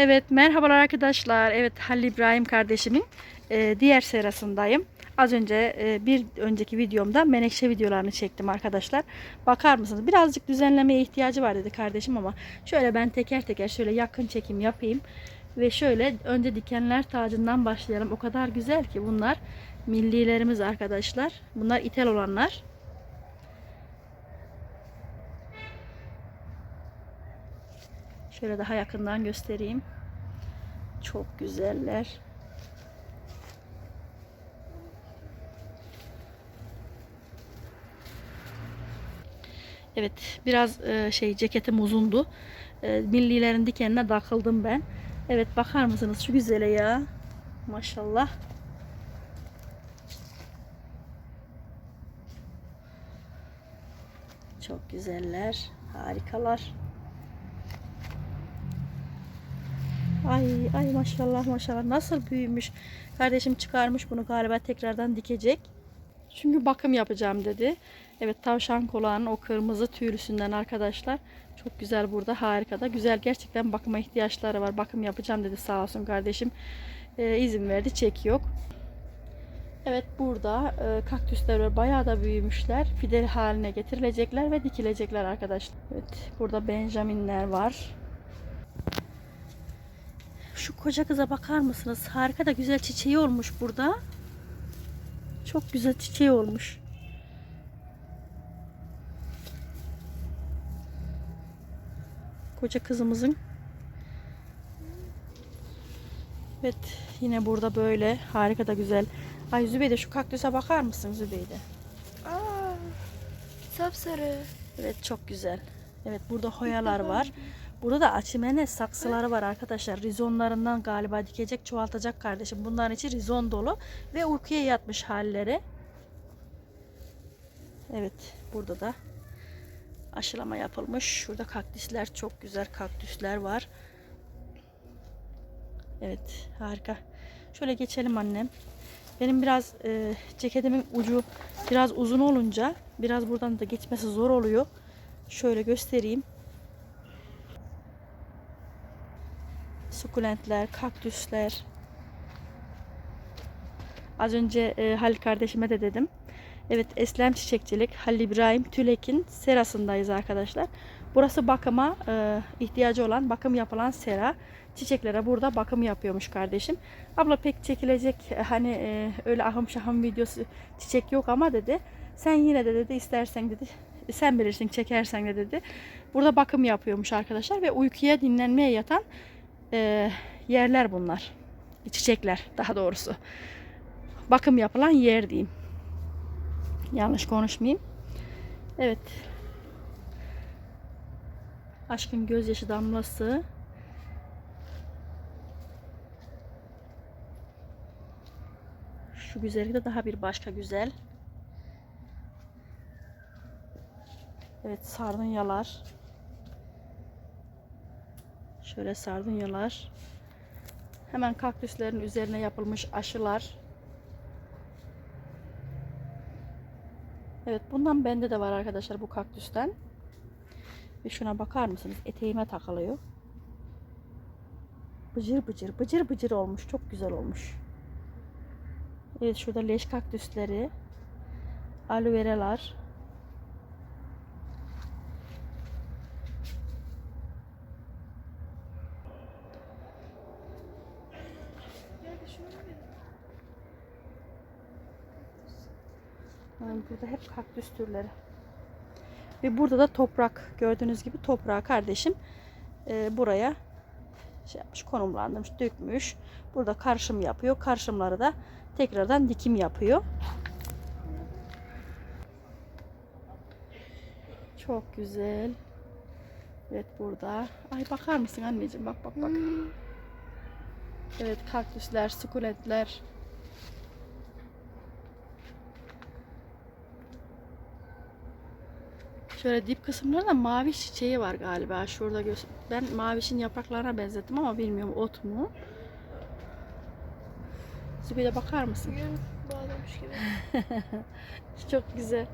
Evet merhabalar arkadaşlar. Evet Halil İbrahim kardeşimin e, diğer serasındayım. Az önce e, bir önceki videomda menekşe videolarını çektim arkadaşlar. Bakar mısınız? Birazcık düzenlemeye ihtiyacı var dedi kardeşim ama şöyle ben teker teker şöyle yakın çekim yapayım. Ve şöyle önce dikenler tacından başlayalım. O kadar güzel ki bunlar millilerimiz arkadaşlar. Bunlar ithal olanlar. Şöyle daha yakından göstereyim. Çok güzeller. Evet, biraz e, şey ceketim uzundu. E, millilerin dikenine takıldım ben. Evet, bakar mısınız şu güzele ya? Maşallah. Çok güzeller, harikalar. Ay ay maşallah maşallah nasıl büyümüş. Kardeşim çıkarmış bunu galiba tekrardan dikecek. Çünkü bakım yapacağım dedi. Evet tavşan kulağının o kırmızı tüylüsünden arkadaşlar. Çok güzel burada harika da. Güzel gerçekten bakıma ihtiyaçları var. Bakım yapacağım dedi sağ olsun kardeşim. Ee, izin verdi çek yok. Evet burada e, kaktüsler. Bayağı da büyümüşler. Fideli haline getirilecekler ve dikilecekler arkadaşlar. Evet burada benjaminler var. Koca kıza bakar mısınız? Harika da güzel çiçeği olmuş burada. Çok güzel çiçeği olmuş. Koca kızımızın. Evet yine burada böyle harika da güzel. Ay Zübeyde şu kaktüse bakar mısın Zübeyde? Aa, sapsarı. Evet çok güzel. Evet burada hoyalar var. Burada da açimene saksıları var arkadaşlar. Rizonlarından galiba dikecek, çoğaltacak kardeşim. Bunların içi rizon dolu ve uykuya yatmış halleri. Evet, burada da aşılama yapılmış. Şurada kaktüsler, çok güzel kaktüsler var. Evet, harika. Şöyle geçelim annem. Benim biraz e, ceketimin ucu biraz uzun olunca biraz buradan da geçmesi zor oluyor. Şöyle göstereyim. Sukulentler, kaktüsler. Az önce e, Halil kardeşime de dedim. Evet Eslem Çiçekçilik Halil İbrahim Tülek'in serasındayız arkadaşlar. Burası bakıma e, ihtiyacı olan, bakım yapılan sera. Çiçeklere burada bakım yapıyormuş kardeşim. Abla pek çekilecek e, hani e, öyle ahım şahım videosu çiçek yok ama dedi. Sen yine de dedi istersen dedi sen bilirsin çekersen de dedi. Burada bakım yapıyormuş arkadaşlar ve uykuya dinlenmeye yatan e, yerler bunlar. Çiçekler daha doğrusu. Bakım yapılan yer diyeyim. Yanlış konuşmayayım. Evet. Aşkın gözyaşı damlası. Şu güzellik de daha bir başka güzel. Evet sardunyalar. Şöyle sardunyalar. Hemen kaktüslerin üzerine yapılmış aşılar. Evet bundan bende de var arkadaşlar bu kaktüsten. Ve şuna bakar mısınız? Eteğime takılıyor. Bıcır bıcır bıcır bıcır olmuş. Çok güzel olmuş. Evet şurada leş kaktüsleri. Aloe veralar. Yani burada hep kaktüs türleri. Ve burada da toprak. Gördüğünüz gibi toprağı kardeşim e, buraya şey yapmış, konumlandırmış, dökmüş. Burada karışım yapıyor. Karışımları da tekrardan dikim yapıyor. Çok güzel. Evet burada. Ay bakar mısın anneciğim? Bak bak bak. Evet kaktüsler, sukulentler. Şöyle dip kısımlarda mavi çiçeği var galiba. Şurada ben mavişin yapraklarına benzettim ama bilmiyorum ot mu. Zübeyde bakar mısın? Bağlamış gibi. Çok güzel.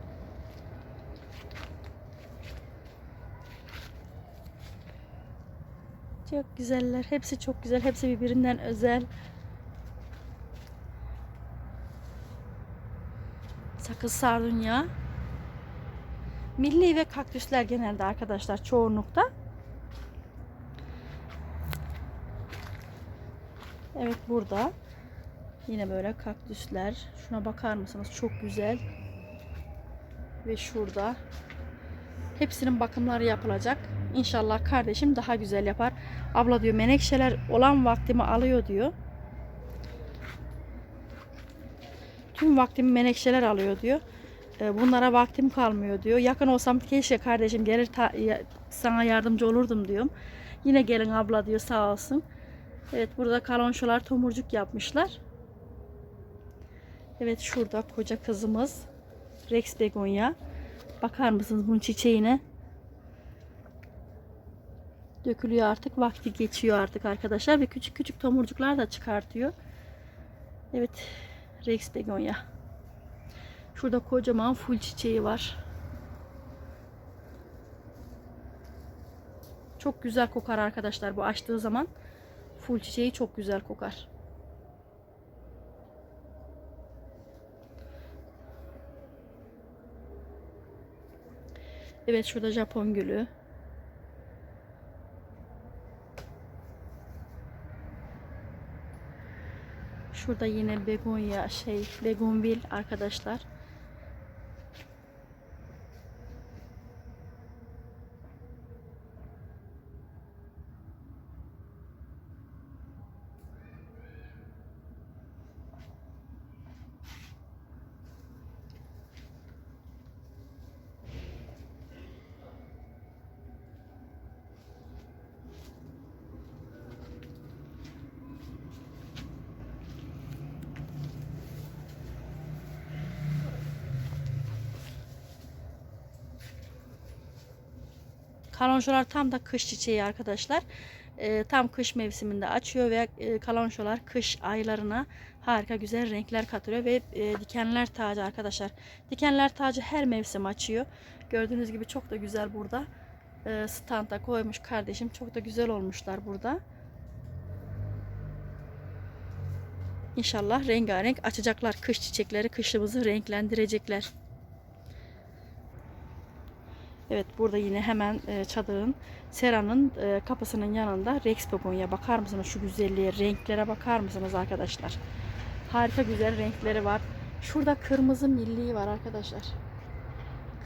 Çok güzeller. Hepsi çok güzel. Hepsi birbirinden özel. Sakız sardunya. Milli ve kaktüsler genelde arkadaşlar çoğunlukta. Evet burada. Yine böyle kaktüsler. Şuna bakar mısınız? Çok güzel. Ve şurada. Hepsinin bakımları yapılacak. İnşallah kardeşim daha güzel yapar. Abla diyor menekşeler olan vaktimi alıyor diyor. Tüm vaktimi menekşeler alıyor diyor. E, Bunlara vaktim kalmıyor diyor. Yakın olsam keşke kardeşim gelir ya- sana yardımcı olurdum diyorum. Yine gelin abla diyor sağ olsun. Evet burada kalonşolar tomurcuk yapmışlar. Evet şurada koca kızımız Rex begonya. Bakar mısınız bunun çiçeğine? Dökülüyor artık. Vakti geçiyor artık arkadaşlar. Ve küçük küçük tomurcuklar da çıkartıyor. Evet. Rex begonya. Şurada kocaman full çiçeği var. Çok güzel kokar arkadaşlar bu açtığı zaman. Full çiçeği çok güzel kokar. Evet şurada Japon gülü. Şurada yine begonya şey begonvil arkadaşlar. Kalonşolar tam da kış çiçeği arkadaşlar. Ee, tam kış mevsiminde açıyor ve e, kalonşolar kış aylarına harika güzel renkler katıyor ve e, dikenler tacı arkadaşlar. Dikenler tacı her mevsim açıyor. Gördüğünüz gibi çok da güzel burada. E, standa koymuş kardeşim. Çok da güzel olmuşlar burada. İnşallah rengarenk açacaklar kış çiçekleri. Kışımızı renklendirecekler. Evet burada yine hemen e, çadırın seranın e, kapısının yanında Rex begonya bakar mısınız şu güzelliğe renklere bakar mısınız arkadaşlar? Harika güzel renkleri var. Şurada kırmızı milliği var arkadaşlar.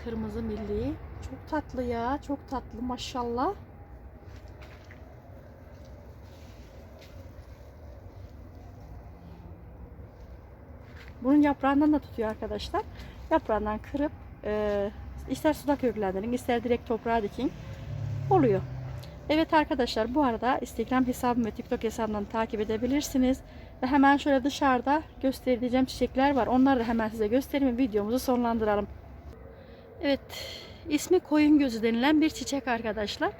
Kırmızı milliği çok tatlı ya çok tatlı maşallah. Bunun yaprağından da tutuyor arkadaşlar. Yaprağından kırıp e, İster suda köklendirin, ister direkt toprağa dikin. Oluyor. Evet arkadaşlar bu arada Instagram hesabım ve TikTok hesabımdan takip edebilirsiniz. Ve hemen şöyle dışarıda göstereceğim çiçekler var. Onları da hemen size göstereyim ve videomuzu sonlandıralım. Evet ismi koyun gözü denilen bir çiçek arkadaşlar.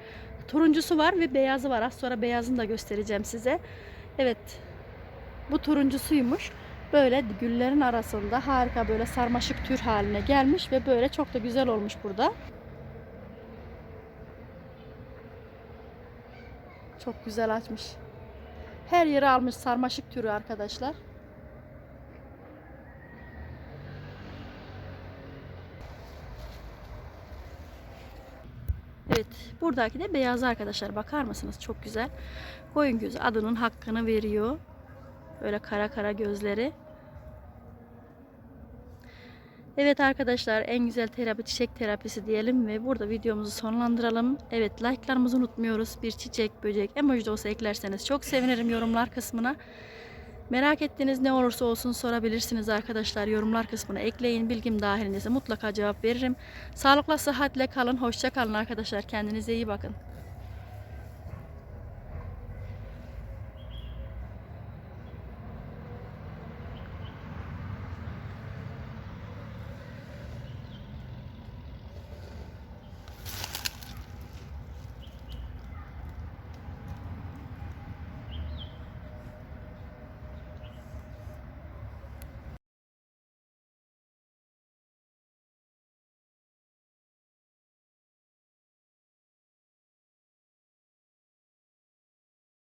Turuncusu var ve beyazı var. Az sonra beyazını da göstereceğim size. Evet bu turuncusuymuş böyle güllerin arasında harika böyle sarmaşık tür haline gelmiş ve böyle çok da güzel olmuş burada. Çok güzel açmış. Her yeri almış sarmaşık türü arkadaşlar. Evet, buradaki de beyaz arkadaşlar. Bakar mısınız? Çok güzel. Koyun gözü adının hakkını veriyor. Böyle kara kara gözleri. Evet arkadaşlar en güzel terapi çiçek terapisi diyelim ve burada videomuzu sonlandıralım. Evet like'larımızı unutmuyoruz. Bir çiçek, böcek, emoji de olsa eklerseniz çok sevinirim yorumlar kısmına. Merak ettiğiniz ne olursa olsun sorabilirsiniz arkadaşlar. Yorumlar kısmına ekleyin. Bilgim dahilindeyse mutlaka cevap veririm. Sağlıkla, sıhhatle kalın. Hoşça kalın arkadaşlar. Kendinize iyi bakın.